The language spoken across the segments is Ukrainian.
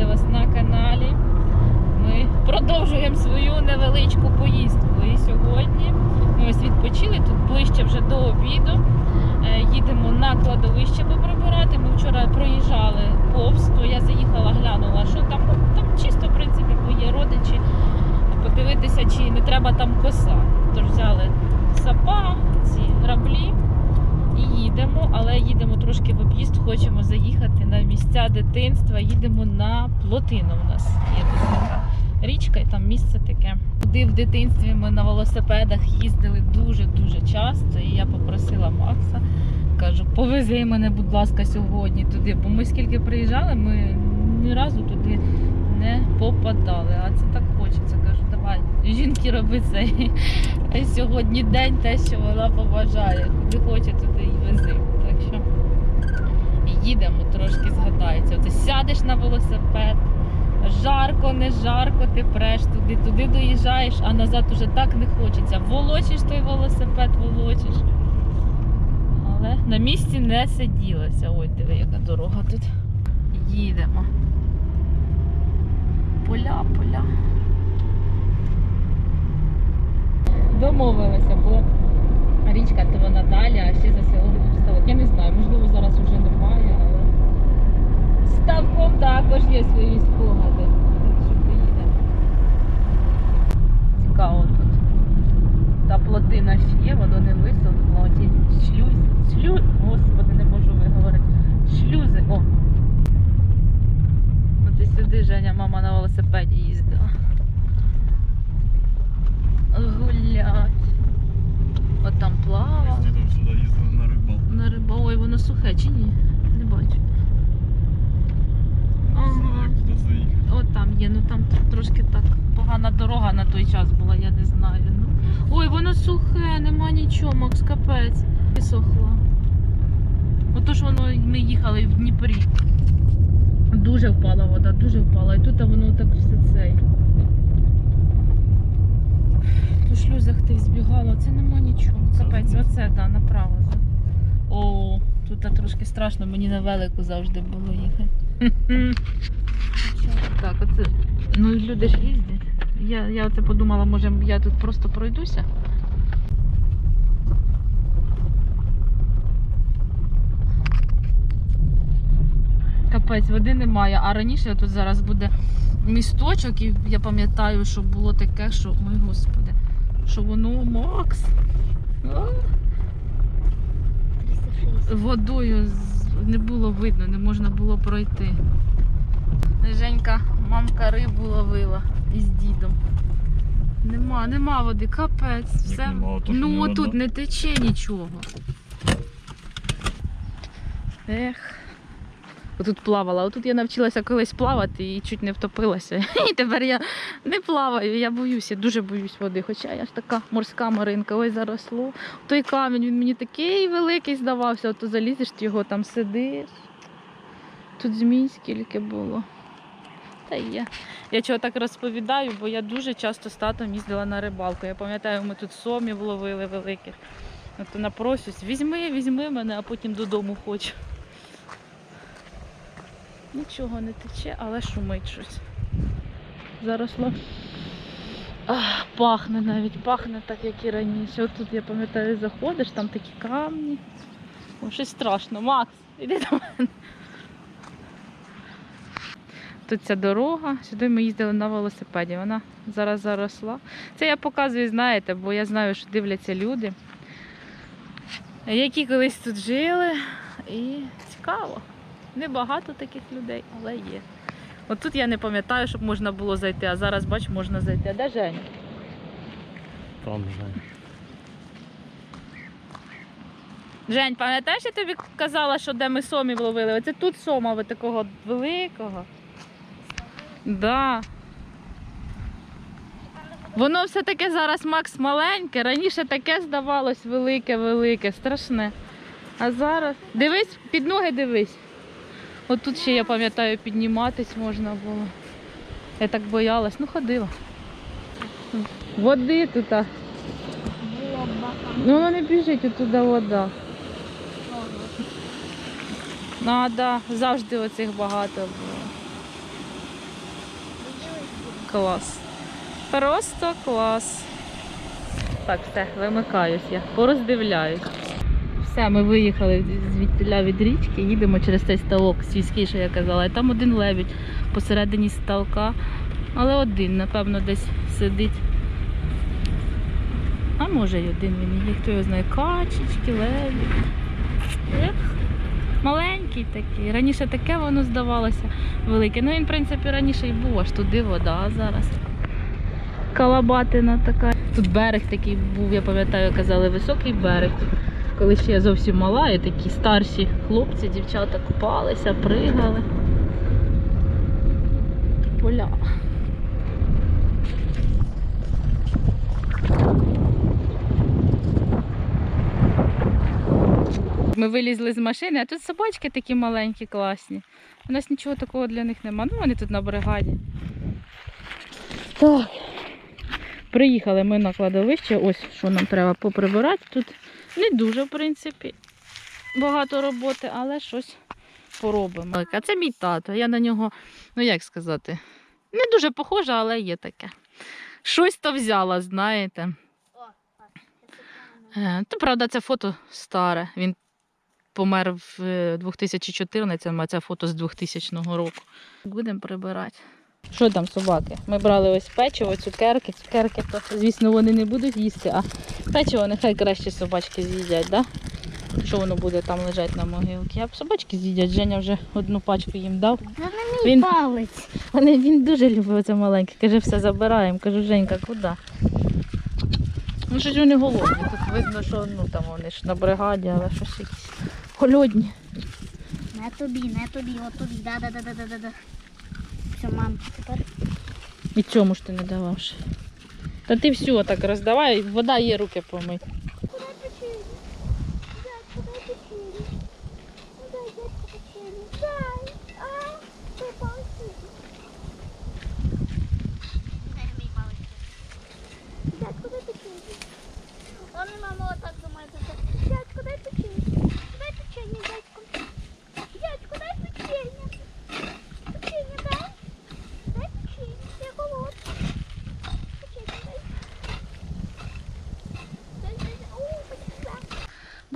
вітати вас на каналі. Ми продовжуємо свою невеличку поїздку. І сьогодні ми ось відпочили тут ближче вже до обіду. Е, Їдемо на кладовище поприбирати. Ми вчора проїжджали повз, то я заїхала, глянула, що там, ну, там чисто, в принципі, бо є родичі. Подивитися, чи не треба там коса. Тож взяли сапа, ці граблі і їдемо трошки в об'їзд, хочемо заїхати на місця дитинства. Їдемо на плотину. У нас є така річка, і там місце таке. Туди в дитинстві ми на велосипедах їздили дуже-дуже часто. І я попросила Макса, кажу, повези мене, будь ласка, сьогодні туди. Бо ми скільки приїжджали, ми ні разу туди не попадали. А це так хочеться. Кажу, давай, жінки роби це. Сьогодні день те, що вона побажає. Куди хоче, туди і вези. Їдемо, трошки згадається. Оце сядеш на велосипед, жарко, не жарко, ти преш туди, туди доїжджаєш, а назад уже так не хочеться. Волочиш той велосипед, волочиш. Але на місці не сиділося. Ой, диви, яка дорога тут. Їдемо. Поля, поля. Домовилися, бо річка то вона далі, а ще за село ставок. Я не знаю, можливо, зараз вже немає, але з ставком також є свої спогади. Цікаво тут. Та плотина ще є, воно не висохло. Ті шлюзи. Шлю... Господи, не можу виговорити. Шлюзи. О! Оце сюди Женя, мама на велосипеді їздила. Гулять. От там плавала. Ми сюди їздили на рибалку. На риба. Ой, воно сухе чи ні? Не бачу. Ага. От там є, ну там трошки так погана дорога на той час була, я не знаю. Ну. Ой, воно сухе, нема нічого, Макс, капець. Висохло. Отож воно ми їхали в Дніпрі. Дуже впала вода, дуже впала. І тут воно так все цей. По шлюзах ти збігала, це нема нічого. Капець, оце, да, направо. Да. О, тут трошки страшно, мені на велику завжди було їхати. Так, оце. Ну люди ж їздять. Я, я оце подумала, може я тут просто пройдуся. Капець, води немає, а раніше тут зараз буде місточок, і я пам'ятаю, що було таке, що, ой господи, що воно Макс. Водою не було видно, не можна було пройти. Женька, мамка рибу ловила із дідом. Нема, нема води, капець. Все. нема, ну отут не тече нічого. Ех. Отут плавала. Отут я навчилася колись плавати і чуть не втопилася. І тепер я не плаваю, я боюся, дуже боюсь води. Хоча я ж така морська маринка, ой, заросло. Той камінь він мені такий великий здавався, то залізеш, ти його там сидиш. Тут змій скільки було. Та й я. Чого так розповідаю, бо я дуже часто з татом їздила на рибалку. Я пам'ятаю, ми тут сомів ловили великих. От візьми, візьми мене, а потім додому хочу. Нічого не тече, але шумить щось. Заросло. Ах, пахне навіть, пахне так, як і раніше. От тут я пам'ятаю, заходиш, там такі камні. О, щось страшно. Макс, іди до мене. Тут ця дорога, сюди ми їздили на велосипеді. Вона зараз заросла. Це я показую, знаєте, бо я знаю, що дивляться люди, які колись тут жили. І цікаво. Небагато таких людей, але є. От тут я не пам'ятаю, щоб можна було зайти, а зараз, бач, можна зайти. А де Женя? Там Жень. Жень, пам'ятаєш, я тобі казала, що де ми сомів ловили? Оце тут сома ви такого великого. Да. Воно все таке зараз Макс маленьке, раніше таке здавалось велике-велике, страшне. А зараз. Дивись, під ноги дивись. От тут ще, я пам'ятаю, підніматись можна було. Я так боялась, ну ходила. Води тут. Ну воно не біжить, отуда вода. А, да, завжди оцих багато було. Клас. Просто клас. Так, все, вимикаюсь я, пороздивляюсь. Все, ми виїхали звідтіля від річки, їдемо через цей ставок сільський, я казала. І там один лебідь посередині ставка, але один, напевно, десь сидить. А може й один він є, хто його знає, качечки, лебідь. Ех, Маленький такий. Раніше таке воно здавалося велике. Ну він, в принципі, раніше і був, аж туди вода, зараз. Калабатина така. Тут берег такий був, я пам'ятаю, казали, високий берег. Коли ще я зовсім мала, і такі старші хлопці, дівчата купалися, пригали. Поля. Ми вилізли з машини, а тут собачки такі маленькі, класні. У нас нічого такого для них нема. Ну, вони тут на бригаді. Так. Приїхали ми на кладовище. Ось що нам треба поприбирати. Тут не дуже, в принципі, багато роботи, але щось поробимо. А це мій тато. Я на нього, ну як сказати, не дуже похожа, але є таке. Щось то взяла, знаєте. Е, То правда, це фото старе. Він помер в е, 2014-му, а це фото з 2000 року. Будемо прибирати. Що там собаки? Ми брали ось печиво, цукерки. Цукерки, то, звісно, вони не будуть їсти, а печиво нехай краще собачки з'їдять, да? Що воно буде там лежати на могилці. А собачки з'їдять. Женя вже одну пачку їм дав. Не мій Він- палець. Вони, він дуже любить це маленьке. Каже, все забираємо. Кажу, Женька, куди? Ну, щось вони голодні. Тут видно, що ну, там вони ж на бригаді, але щось якісь голодні. Не тобі, не тобі, от тобі. Да, Все, мам, тепер І цьому ж ти не давав. Та ти все так роздавай, вода є, руки помий.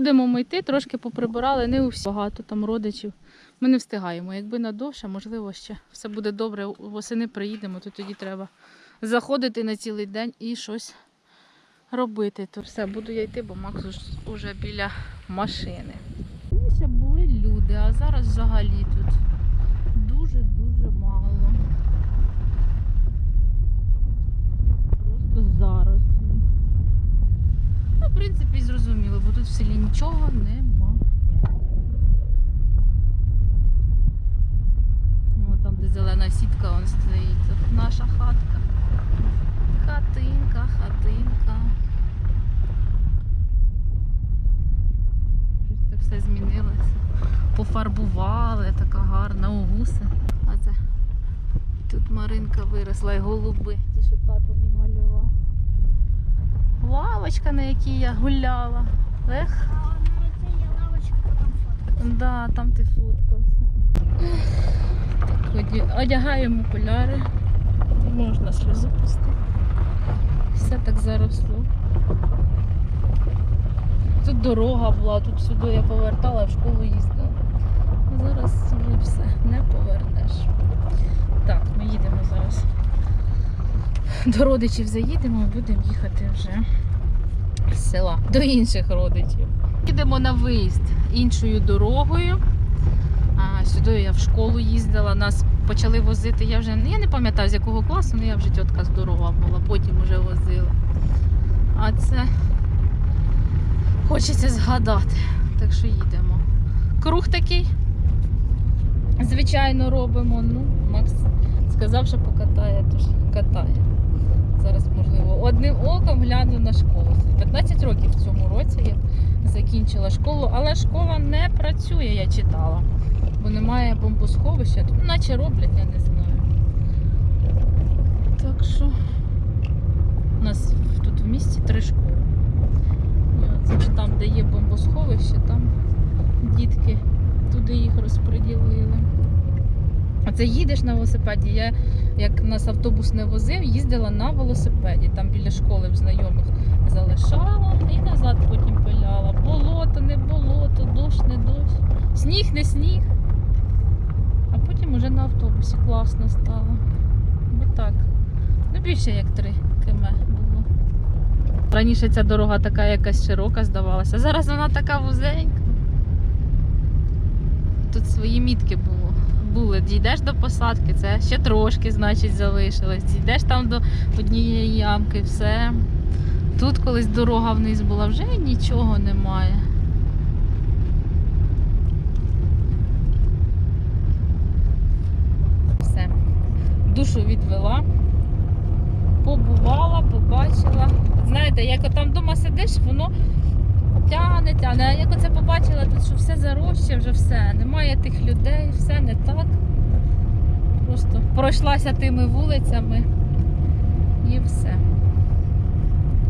Будемо ми йти, трошки поприбирали, не у всіх багато там родичів. Ми не встигаємо. Якби надовше, можливо, ще все буде добре. Восени приїдемо, то тоді треба заходити на цілий день і щось робити. То все, буду я йти, бо Макс вже біля машини. Раніше були люди, а зараз взагалі тут дуже-дуже мало. Просто зарослі. Ну, в принципі, зрозуміло, бо тут в селі нічого нема. О, там, де зелена сітка, он стоїть. Тут наша хатка. Хатинка, хатинка. Щось так все змінилося. Пофарбували, така гарна у гуси. А це тут Маринка виросла і голуби, ті, що тато мій малював. Лавочка, на якій я гуляла. Ех, А на оце є лавочка, потім да, там ти фоткався. Одягаємо окуляри. Можна сльозу пустити. Все так заросло. Тут дорога була, тут сюди я повертала, в школу їздила. А зараз вже все, не повернеш. Так, ми їдемо зараз. До родичів заїдемо, будемо їхати вже з села до інших родичів. Їдемо на виїзд іншою дорогою. А, сюди я в школу їздила, нас почали возити. Я вже я не пам'ятаю з якого класу, але я вже тітка здорова була, потім вже возила. А це хочеться згадати. Так що їдемо. Круг такий. Звичайно, робимо. Ну, Макс сказав, що покатає, тож катає. Зараз, одним оком гляну на школу. 15 років в цьому році я закінчила школу, але школа не працює, я читала. Бо немає бомбосховища. Тут наче роблять, я не знаю. Так що у нас тут в місті три школи. Це чи там, де є бомбосховище, там дітки туди їх розподілили. Оце їдеш на велосипеді. Я як нас автобус не возив, їздила на велосипеді. Там біля школи в знайомих залишала і назад потім пиляла. Болото, не болото, дощ, не дощ. Сніг, не сніг. А потім уже на автобусі класно стало. Бо так. Ну більше як 3 км було. Раніше ця дорога така якась широка здавалася, зараз вона така вузенька. Тут свої мітки було. Були. Дійдеш до посадки, це ще трошки, значить, залишилось. Дійдеш там до однієї ямки, все. Тут колись дорога вниз була, вже нічого немає. Все. Душу відвела, побувала, побачила. Знаєте, як отам вдома сидиш, воно тягне. А як оце побачила, тут що все заросше, вже все. Немає тих людей, все не так. Просто пройшлася тими вулицями і все.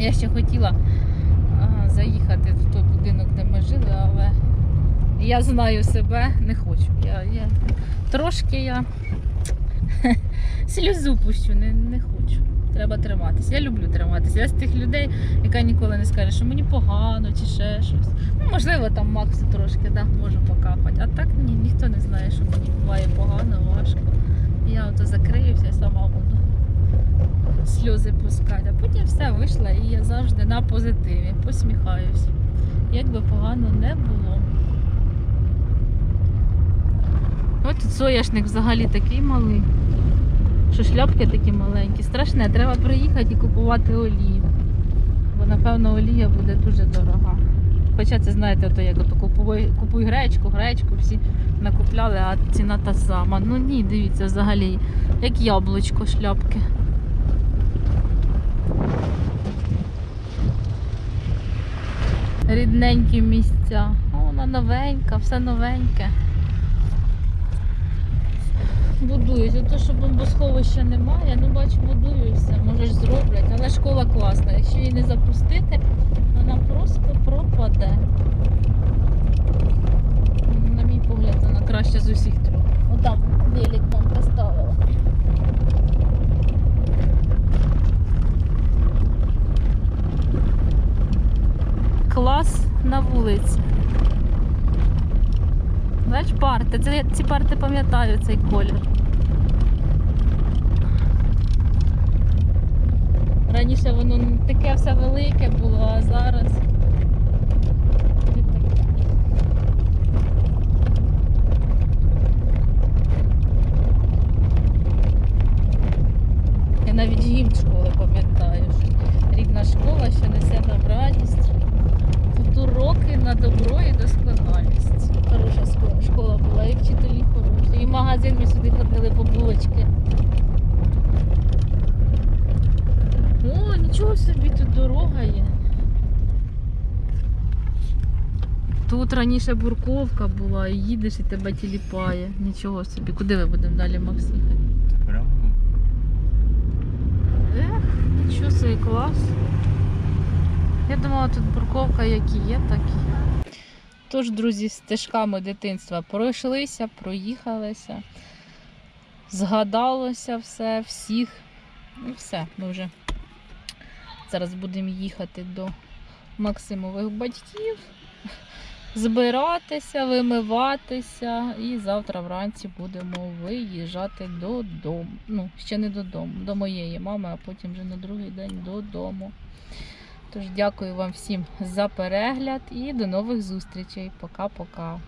Я ще хотіла а, заїхати в той будинок, де ми жили, але я знаю себе, не хочу. Я, я, трошки я сльозу пущу, не, не хочу. Треба триматися. Я люблю триматися. Я з тих людей, яка ніколи не скаже, що мені погано чи ще щось. Ну, можливо, там Максу трошки да, можу покапати. А так ні, ніхто не знає, що мені буває погано, важко. Я ото закриюся сама буду сльози пускати. А потім все вийшла і я завжди на позитиві, посміхаюся. Як би погано не було. Ось тут соняшник взагалі такий малий. Що шляпки такі маленькі. Страшне, треба приїхати і купувати олію. Бо напевно олія буде дуже дорога. Хоча це знаєте, то як ото купуй, купуй гречку, гречку, всі накупляли, а ціна та сама. Ну ні, дивіться, взагалі, як яблучко шляпки. Рідненькі місця. О, вона новенька, все новеньке. Будують. Ото, що бомбосховища немає, ну бачу, будуються, може ж зроблять, але школа класна. Якщо її не запустити, вона просто пропаде. На мій погляд, вона краще з усіх трьох. Отам велик нам поставила. Клас на вулиці. Парти. Це, ці парти пам'ятаю цей колір. Раніше воно таке все велике було, а зараз. не таке. Я навіть гімн школи пам'ятаю. що Рідна школа, що несе нам радість. Тут уроки на добро і досконалість. Хороша школа, школа була, і вчителі хороші. І в магазин ми сюди ходили по булочки. О, нічого собі, тут дорога є. Тут раніше бурковка була, і їдеш і тебе тіліпає. Нічого собі. Куди ми будемо далі, Макс, їхати? Прямо. Ех, нічого собі клас. Я думала, тут бурковка які є, так і є. Тож, друзі, стежками дитинства пройшлися, проїхалися, згадалося все, всіх. І все, ми вже зараз будемо їхати до Максимових батьків, збиратися, вимиватися, і завтра вранці будемо виїжджати додому. Ну, ще не додому, до моєї мами, а потім вже на другий день додому. Тож дякую вам всім за перегляд і до нових зустрічей. Пока-пока.